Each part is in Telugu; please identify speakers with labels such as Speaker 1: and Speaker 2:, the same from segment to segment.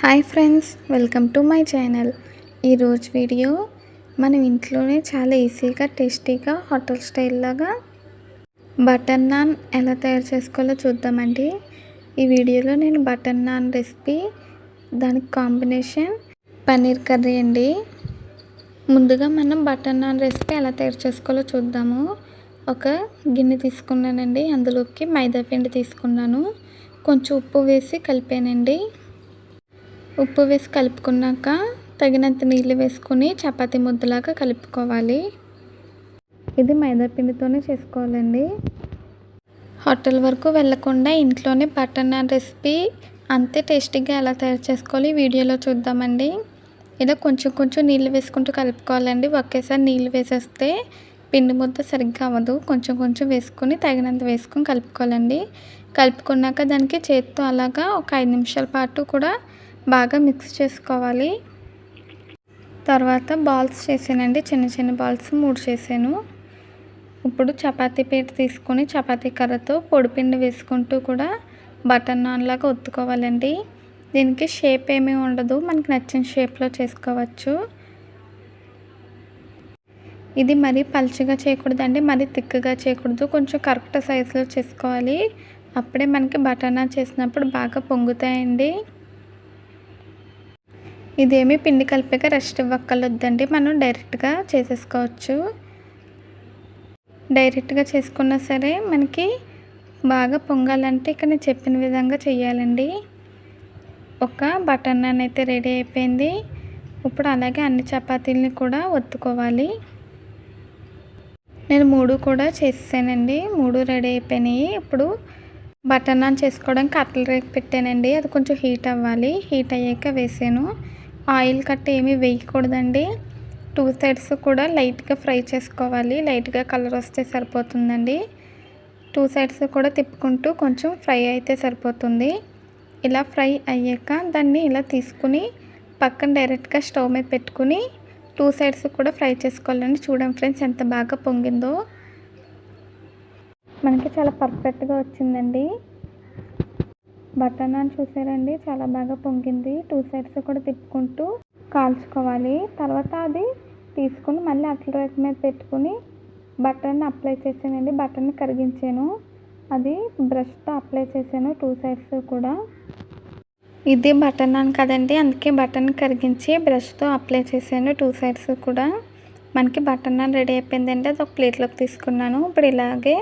Speaker 1: hi friends welcome to my channel ఈరోజు వీడియో మనం ఇంట్లోనే చాలా ఈజీగా టేస్టీగా హోటల్ స్టైల్ లాగా బటర్ నాన్ ఎలా తయారు చేసుకోవాలో చూద్దామండి ఈ వీడియోలో నేను బటర్ నాన్ రెసిపీ దానికి కాంబినేషన్ పన్నీర్ కర్రీ అండి ముందుగా మనం బటర్ నాన్ రెసిపీ ఎలా తయారు చేసుకోవాలో చూద్దాము ఒక గిన్నె తీసుకున్నానండి అందులోకి మైదా పిండి తీసుకున్నాను కొంచెం ఉప్పు వేసి కలిపానండి ఉప్పు వేసి కలుపుకున్నాక తగినంత నీళ్ళు వేసుకొని చపాతి ముద్దలాగా కలుపుకోవాలి ఇది మైదాపిండితోనే చేసుకోవాలండి హోటల్ వరకు వెళ్లకుండా ఇంట్లోనే బటర్ నాన్ రెసిపీ అంతే టేస్టీగా ఎలా తయారు చేసుకోవాలి వీడియోలో చూద్దామండి ఇలా కొంచెం కొంచెం నీళ్ళు వేసుకుంటూ కలుపుకోవాలండి ఒకేసారి నీళ్ళు వేసేస్తే పిండి ముద్ద సరిగ్గా అవ్వదు కొంచెం కొంచెం వేసుకొని తగినంత వేసుకొని కలుపుకోవాలండి కలుపుకున్నాక దానికి చేతితో అలాగా ఒక ఐదు నిమిషాల పాటు కూడా బాగా మిక్స్ చేసుకోవాలి తర్వాత బాల్స్ చేసానండి చిన్న చిన్న బాల్స్ మూడు చేశాను ఇప్పుడు చపాతీ పీట తీసుకొని చపాతీ కర్రతో పొడిపిండి వేసుకుంటూ కూడా బటర్ నాన్ లాగా ఒత్తుకోవాలండి దీనికి షేప్ ఏమీ ఉండదు మనకి నచ్చిన షేప్లో చేసుకోవచ్చు ఇది మరీ పలుచగా చేయకూడదండి మరీ తిక్కగా చేయకూడదు కొంచెం కరెక్ట్ సైజులో చేసుకోవాలి అప్పుడే మనకి బటర్ నాన్ చేసినప్పుడు బాగా పొంగుతాయండి ఇదేమి పిండి కలిపాక రెస్ట్ ఇవ్వక్కర్లేదండి మనం డైరెక్ట్గా చేసేసుకోవచ్చు డైరెక్ట్గా చేసుకున్నా సరే మనకి బాగా పొంగాలంటే ఇక్కడ నేను చెప్పిన విధంగా చేయాలండి ఒక బటర్ నాన్ అయితే రెడీ అయిపోయింది ఇప్పుడు అలాగే అన్ని చపాతీలని కూడా ఒత్తుకోవాలి నేను మూడు కూడా చేసేసానండి మూడు రెడీ అయిపోయినాయి ఇప్పుడు బటర్ నాన్ చేసుకోవడానికి కట్టెలు రేపు పెట్టానండి అది కొంచెం హీట్ అవ్వాలి హీట్ అయ్యాక వేసాను ఆయిల్ కట్ట ఏమీ వేయకూడదండి టూ సైడ్స్ కూడా లైట్గా ఫ్రై చేసుకోవాలి లైట్గా కలర్ వస్తే సరిపోతుందండి టూ సైడ్స్ కూడా తిప్పుకుంటూ కొంచెం ఫ్రై అయితే సరిపోతుంది ఇలా ఫ్రై అయ్యాక దాన్ని ఇలా తీసుకుని పక్కన డైరెక్ట్గా స్టవ్ మీద పెట్టుకుని టూ సైడ్స్ కూడా ఫ్రై చేసుకోవాలండి చూడండి ఫ్రెండ్స్ ఎంత బాగా పొంగిందో మనకి చాలా పర్ఫెక్ట్గా వచ్చిందండి బటర్ నాన్ చూసారండి చాలా బాగా పొంగింది టూ సైడ్స్ కూడా తిప్పుకుంటూ కాల్చుకోవాలి తర్వాత అది తీసుకుని మళ్ళీ అట్ల రేట్ మీద పెట్టుకుని బట్టన్ అప్లై చేసానండి బట్టన్ కరిగించాను అది బ్రష్తో అప్లై చేశాను టూ సైడ్స్ కూడా ఇది బటర్ నాన్ కదండి అందుకే బటన్ కరిగించి బ్రష్తో అప్లై చేశాను టూ సైడ్స్ కూడా మనకి బటర్ నాన్ రెడీ అయిపోయిందండి అది ఒక ప్లేట్లోకి తీసుకున్నాను ఇప్పుడు ఇలాగే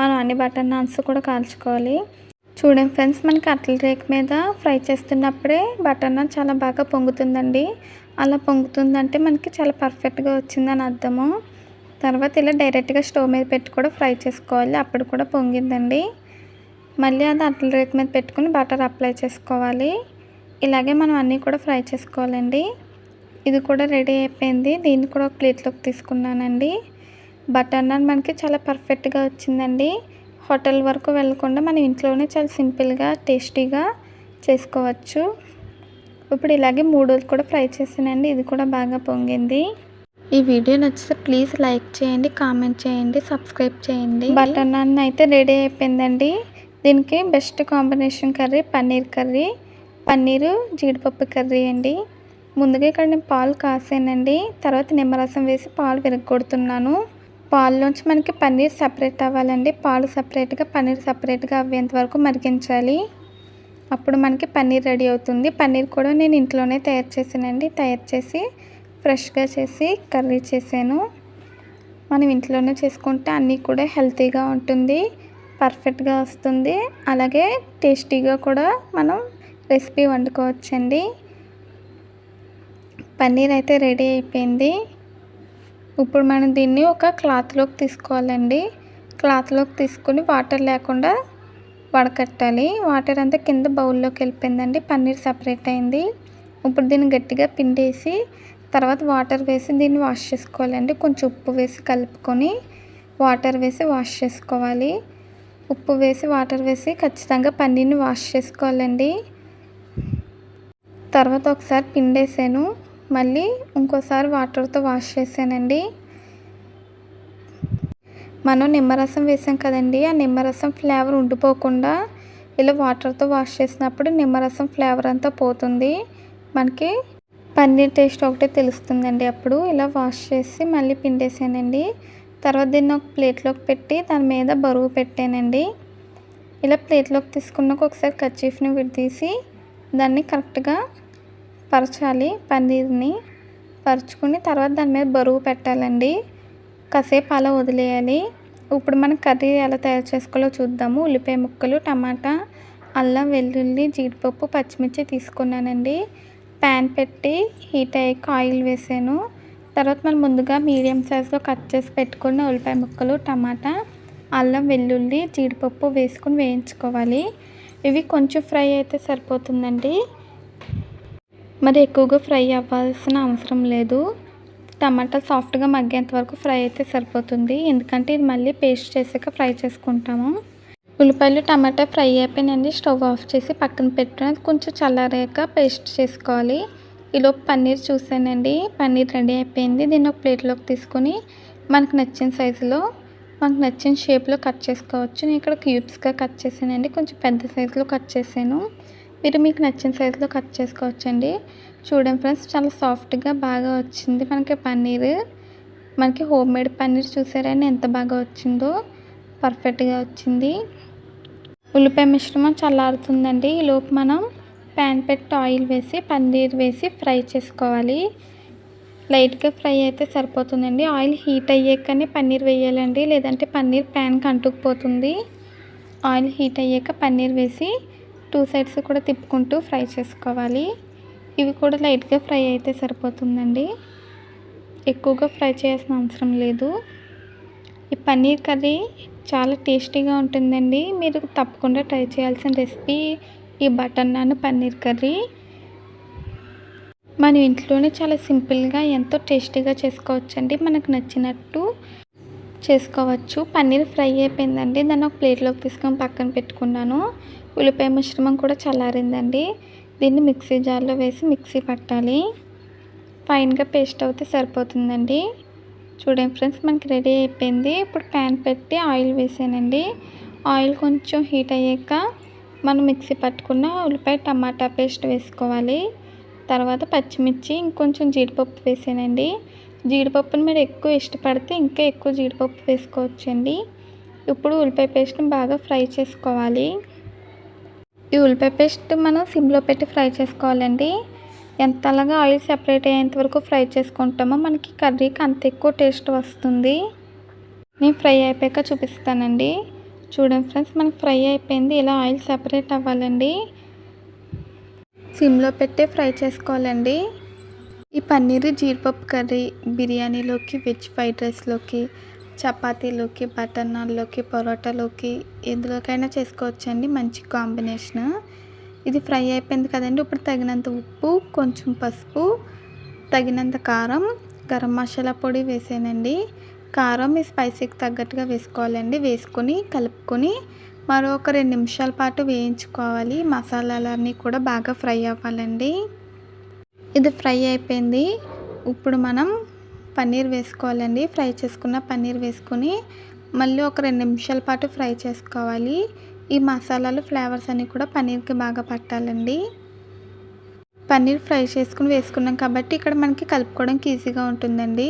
Speaker 1: మనం అన్ని బటర్ నాన్స్ కూడా కాల్చుకోవాలి చూడండి ఫ్రెండ్స్ మనకి అట్ల రేక్ మీద ఫ్రై చేస్తున్నప్పుడే బటర్ నాన్ చాలా బాగా పొంగుతుందండి అలా పొంగుతుందంటే మనకి చాలా పర్ఫెక్ట్గా వచ్చిందని అర్థము తర్వాత ఇలా డైరెక్ట్గా స్టవ్ మీద పెట్టి కూడా ఫ్రై చేసుకోవాలి అప్పుడు కూడా పొంగిందండి మళ్ళీ అది అట్ల రేక్ మీద పెట్టుకుని బటర్ అప్లై చేసుకోవాలి ఇలాగే మనం అన్నీ కూడా ఫ్రై చేసుకోవాలండి ఇది కూడా రెడీ అయిపోయింది దీన్ని కూడా ఒక ప్లేట్లోకి తీసుకున్నానండి బటర్ నాన్ మనకి చాలా పర్ఫెక్ట్గా వచ్చిందండి హోటల్ వరకు వెళ్ళకుండా మన ఇంట్లోనే చాలా సింపుల్గా టేస్టీగా చేసుకోవచ్చు ఇప్పుడు ఇలాగే రోజులు కూడా ఫ్రై చేసానండి ఇది కూడా బాగా పొంగింది ఈ వీడియో నచ్చితే ప్లీజ్ లైక్ చేయండి కామెంట్ చేయండి సబ్స్క్రైబ్ చేయండి బటర్ నాన్ అయితే రెడీ అయిపోయిందండి దీనికి best combination curry paneer curry paneer జీడిపప్పు కర్రీ అండి ముందుగా ఇక్కడ నేను పాలు కాసానండి తర్వాత నిమ్మరసం వేసి పాలు విరగొడుతున్నాను పాల్లోంచి మనకి పన్నీర్ సపరేట్ అవ్వాలండి పాలు సపరేట్గా పన్నీర్ సపరేట్గా అవ్వేంత వరకు మరిగించాలి అప్పుడు మనకి పన్నీర్ రెడీ అవుతుంది పన్నీర్ కూడా నేను ఇంట్లోనే తయారు చేసానండి తయారు చేసి ఫ్రెష్గా చేసి కర్రీ చేశాను మనం ఇంట్లోనే చేసుకుంటే అన్నీ కూడా హెల్తీగా ఉంటుంది పర్ఫెక్ట్గా వస్తుంది అలాగే టేస్టీగా కూడా మనం రెసిపీ వండుకోవచ్చండి పన్నీర్ అయితే రెడీ అయిపోయింది ఇప్పుడు మనం దీన్ని ఒక క్లాత్లోకి తీసుకోవాలండి క్లాత్లోకి తీసుకుని వాటర్ లేకుండా వడకట్టాలి వాటర్ అంతా కింద బౌల్లోకి వెళ్ళిపోయిందండి పన్నీర్ సపరేట్ అయింది ఇప్పుడు దీన్ని గట్టిగా పిండేసి తర్వాత వాటర్ వేసి దీన్ని వాష్ చేసుకోవాలండి కొంచెం ఉప్పు వేసి కలుపుకొని వాటర్ వేసి వాష్ చేసుకోవాలి ఉప్పు వేసి వాటర్ వేసి ఖచ్చితంగా పన్నీర్ని వాష్ చేసుకోవాలండి తర్వాత ఒకసారి పిండేసాను మళ్ళీ ఇంకోసారి వాటర్తో వాష్ చేశానండి మనం నిమ్మరసం వేసాం కదండి ఆ నిమ్మరసం ఫ్లేవర్ ఉండిపోకుండా ఇలా వాటర్తో వాష్ చేసినప్పుడు నిమ్మరసం ఫ్లేవర్ అంతా పోతుంది మనకి పన్నీర్ టేస్ట్ ఒకటే తెలుస్తుందండి అప్పుడు ఇలా వాష్ చేసి మళ్ళీ పిండేసానండి తర్వాత దీన్ని ఒక ప్లేట్లోకి పెట్టి దాని మీద బరువు పెట్టానండి ఇలా ప్లేట్లోకి తీసుకున్నాక ఒకసారి కర్చీఫ్ని విడదీసి దాన్ని కరెక్ట్గా పరచాలి పన్నీర్ని పరుచుకుని తర్వాత దాని మీద బరువు పెట్టాలండి కాసేపు అలా వదిలేయాలి ఇప్పుడు మనం కర్రీ ఎలా తయారు చేసుకోవాలో చూద్దాము ఉల్లిపాయ ముక్కలు టమాటా అల్లం వెల్లుల్లి జీడిపప్పు పచ్చిమిర్చి తీసుకున్నానండి ప్యాన్ పెట్టి హీట్ అయ్యాక ఆయిల్ వేసాను తర్వాత మనం ముందుగా మీడియం సైజ్లో కట్ చేసి పెట్టుకున్న ఉల్లిపాయ ముక్కలు టమాటా అల్లం వెల్లుల్లి జీడిపప్పు వేసుకుని వేయించుకోవాలి ఇవి కొంచెం ఫ్రై అయితే సరిపోతుందండి మరి ఎక్కువగా ఫ్రై అవ్వాల్సిన అవసరం లేదు టమాటా సాఫ్ట్గా మగ్గేంత వరకు ఫ్రై అయితే సరిపోతుంది ఎందుకంటే ఇది మళ్ళీ పేస్ట్ చేసాక ఫ్రై చేసుకుంటాము ఉల్లిపాయలు టమాటా ఫ్రై అయిపోయినండి స్టవ్ ఆఫ్ చేసి పక్కన పెట్టడం కొంచెం చల్లారాక పేస్ట్ చేసుకోవాలి ఈలో పన్నీర్ చూసానండి పన్నీర్ రెడీ అయిపోయింది దీన్ని ఒక ప్లేట్లోకి తీసుకొని మనకు నచ్చిన సైజులో మనకు నచ్చిన షేప్లో కట్ చేసుకోవచ్చు నేను ఇక్కడ క్యూబ్స్గా కట్ చేశానండి కొంచెం పెద్ద సైజులో కట్ చేశాను మీరు మీకు నచ్చిన సైజులో కట్ చేసుకోవచ్చండి చూడండి ఫ్రెండ్స్ చాలా సాఫ్ట్గా బాగా వచ్చింది మనకి పన్నీర్ మనకి హోమ్ మేడ్ పన్నీర్ చూసారని ఎంత బాగా వచ్చిందో పర్ఫెక్ట్గా వచ్చింది ఉల్లిపాయ మిశ్రమం చల్లారుతుందండి ఈలోపు మనం ప్యాన్ పెట్టి ఆయిల్ వేసి పన్నీర్ వేసి ఫ్రై చేసుకోవాలి లైట్గా ఫ్రై అయితే సరిపోతుందండి ఆయిల్ హీట్ అయ్యాకనే పన్నీర్ వేయాలండి లేదంటే పన్నీర్ ప్యాన్కి అంటుకుపోతుంది ఆయిల్ హీట్ అయ్యాక పన్నీర్ వేసి టూ సైడ్స్ కూడా తిప్పుకుంటూ ఫ్రై చేసుకోవాలి ఇవి కూడా లైట్గా ఫ్రై అయితే సరిపోతుందండి ఎక్కువగా ఫ్రై చేయాల్సిన అవసరం లేదు ఈ పన్నీర్ కర్రీ చాలా టేస్టీగా ఉంటుందండి మీరు తప్పకుండా ట్రై చేయాల్సిన రెసిపీ ఈ బటర్ నాన్ పన్నీర్ కర్రీ మనం ఇంట్లోనే చాలా సింపుల్గా ఎంతో టేస్టీగా చేసుకోవచ్చండి మనకు నచ్చినట్టు చేసుకోవచ్చు పన్నీర్ ఫ్రై అయిపోయిందండి దాన్ని ఒక ప్లేట్లోకి తీసుకొని పక్కన పెట్టుకున్నాను ఉల్లిపాయ మిశ్రమం కూడా చల్లారిందండి దీన్ని మిక్సీ జార్లో వేసి మిక్సీ పట్టాలి ఫైన్గా పేస్ట్ అవుతే సరిపోతుందండి చూడండి ఫ్రెండ్స్ మనకి రెడీ అయిపోయింది ఇప్పుడు ప్యాన్ పెట్టి ఆయిల్ వేసానండి ఆయిల్ కొంచెం హీట్ అయ్యాక మనం మిక్సీ పట్టుకున్న ఉల్లిపాయ టమాటా పేస్ట్ వేసుకోవాలి తర్వాత పచ్చిమిర్చి ఇంకొంచెం జీడిపప్పు వేసానండి జీడిపప్పును మీరు ఎక్కువ ఇష్టపడితే ఇంకా ఎక్కువ జీడిపప్పు వేసుకోవచ్చండి ఇప్పుడు ఉల్లిపాయ పేస్ట్ని బాగా ఫ్రై చేసుకోవాలి ఈ ఉల్లిపాయ పేస్ట్ మనం సిమ్లో పెట్టి ఫ్రై చేసుకోవాలండి ఎంత అలాగా ఆయిల్ సెపరేట్ అయ్యేంత వరకు ఫ్రై చేసుకుంటామో మనకి కర్రీకి అంత ఎక్కువ టేస్ట్ వస్తుంది నేను ఫ్రై అయిపోయాక చూపిస్తానండి చూడండి ఫ్రెండ్స్ మనకి ఫ్రై అయిపోయింది ఇలా ఆయిల్ సెపరేట్ అవ్వాలండి సిమ్లో పెట్టే ఫ్రై చేసుకోవాలండి ఈ పన్నీరు జీడిపప్పు కర్రీ బిర్యానీలోకి వెజ్ ఫ్రైడ్ రైస్లోకి చపాతీలోకి బటర్ పొరోటాలోకి పరోటాలోకి ఎందులోకైనా చేసుకోవచ్చండి మంచి కాంబినేషన్ ఇది ఫ్రై అయిపోయింది కదండి ఇప్పుడు తగినంత ఉప్పు కొంచెం పసుపు తగినంత కారం గరం మసాలా పొడి వేసానండి కారం మీ స్పైసీకి తగ్గట్టుగా వేసుకోవాలండి వేసుకొని కలుపుకొని మరో ఒక రెండు నిమిషాల పాటు వేయించుకోవాలి మసాలాలన్నీ కూడా బాగా ఫ్రై అవ్వాలండి ఇది ఫ్రై అయిపోయింది ఇప్పుడు మనం పన్నీర్ వేసుకోవాలండి ఫ్రై చేసుకున్న పన్నీర్ వేసుకొని మళ్ళీ ఒక రెండు నిమిషాల పాటు ఫ్రై చేసుకోవాలి ఈ మసాలాలు ఫ్లేవర్స్ అన్నీ కూడా పన్నీర్కి బాగా పట్టాలండి పన్నీర్ ఫ్రై చేసుకుని వేసుకున్నాం కాబట్టి ఇక్కడ మనకి కలుపుకోవడానికి ఈజీగా ఉంటుందండి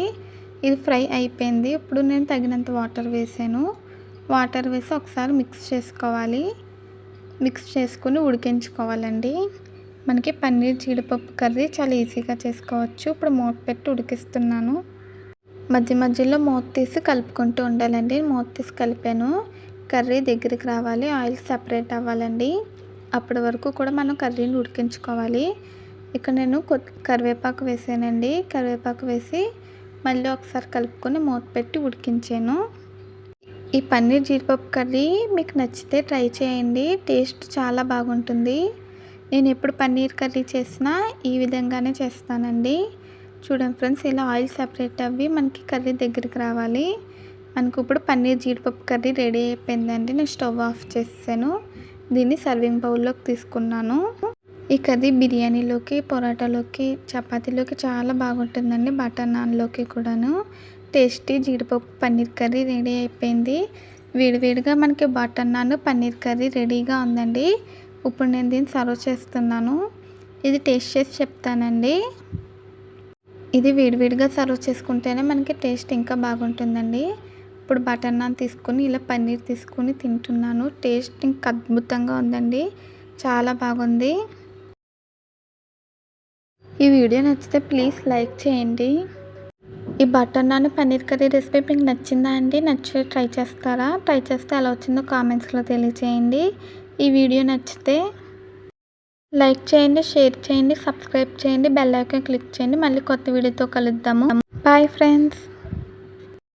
Speaker 1: ఇది ఫ్రై అయిపోయింది ఇప్పుడు నేను తగినంత వాటర్ వేసాను వాటర్ వేసి ఒకసారి మిక్స్ చేసుకోవాలి మిక్స్ చేసుకుని ఉడికించుకోవాలండి మనకి పన్నీర్ జీడిపప్పు కర్రీ చాలా ఈజీగా చేసుకోవచ్చు ఇప్పుడు మూత పెట్టి ఉడికిస్తున్నాను మధ్య మధ్యలో మూత తీసి కలుపుకుంటూ ఉండాలండి మూత తీసి కలిపాను కర్రీ దగ్గరికి రావాలి ఆయిల్ సపరేట్ అవ్వాలండి అప్పటి వరకు కూడా మనం కర్రీని ఉడికించుకోవాలి ఇక్కడ నేను కరివేపాకు వేసానండి కరివేపాకు వేసి మళ్ళీ ఒకసారి కలుపుకొని మూత పెట్టి ఉడికించాను ఈ పన్నీర్ జీడిపప్పు కర్రీ మీకు నచ్చితే ట్రై చేయండి టేస్ట్ చాలా బాగుంటుంది నేను ఎప్పుడు పన్నీర్ కర్రీ చేసినా ఈ విధంగానే చేస్తానండి చూడండి ఫ్రెండ్స్ ఇలా ఆయిల్ సపరేట్ అవి మనకి కర్రీ దగ్గరికి రావాలి మనకు ఇప్పుడు పన్నీర్ జీడిపప్పు కర్రీ రెడీ అయిపోయిందండి నేను స్టవ్ ఆఫ్ చేసాను దీన్ని సర్వింగ్ బౌల్లోకి తీసుకున్నాను ఈ కర్రీ బిర్యానీలోకి పొరాటాలోకి చపాతీలోకి చాలా బాగుంటుందండి బటర్ నాన్లోకి కూడాను టేస్టీ జీడిపప్పు పన్నీర్ కర్రీ రెడీ అయిపోయింది వేడివేడిగా మనకి బటర్ నాన్ పన్నీర్ కర్రీ రెడీగా ఉందండి ఇప్పుడు నేను దీన్ని సర్వ్ చేస్తున్నాను ఇది టేస్ట్ చేసి చెప్తానండి ఇది విడివిడిగా సర్వ్ చేసుకుంటేనే మనకి టేస్ట్ ఇంకా బాగుంటుందండి ఇప్పుడు బటర్ నాన్ తీసుకుని ఇలా పన్నీర్ తీసుకుని తింటున్నాను టేస్ట్ ఇంకా అద్భుతంగా ఉందండి చాలా బాగుంది ఈ వీడియో నచ్చితే ప్లీజ్ లైక్ చేయండి ఈ butter naan paneer curry recipe మీకు నచ్చిందా అండి నచ్చి ట్రై చేస్తారా ట్రై చేస్తే ఎలా వచ్చిందో కామెంట్స్లో తెలియచేయండి ఈ వీడియో నచ్చితే లైక్ చేయండి షేర్ చేయండి సబ్స్క్రైబ్ చేయండి బెల్ ఐకాన్ క్లిక్ చేయండి మళ్ళీ కొత్త వీడియోతో కలుద్దాము బాయ్ ఫ్రెండ్స్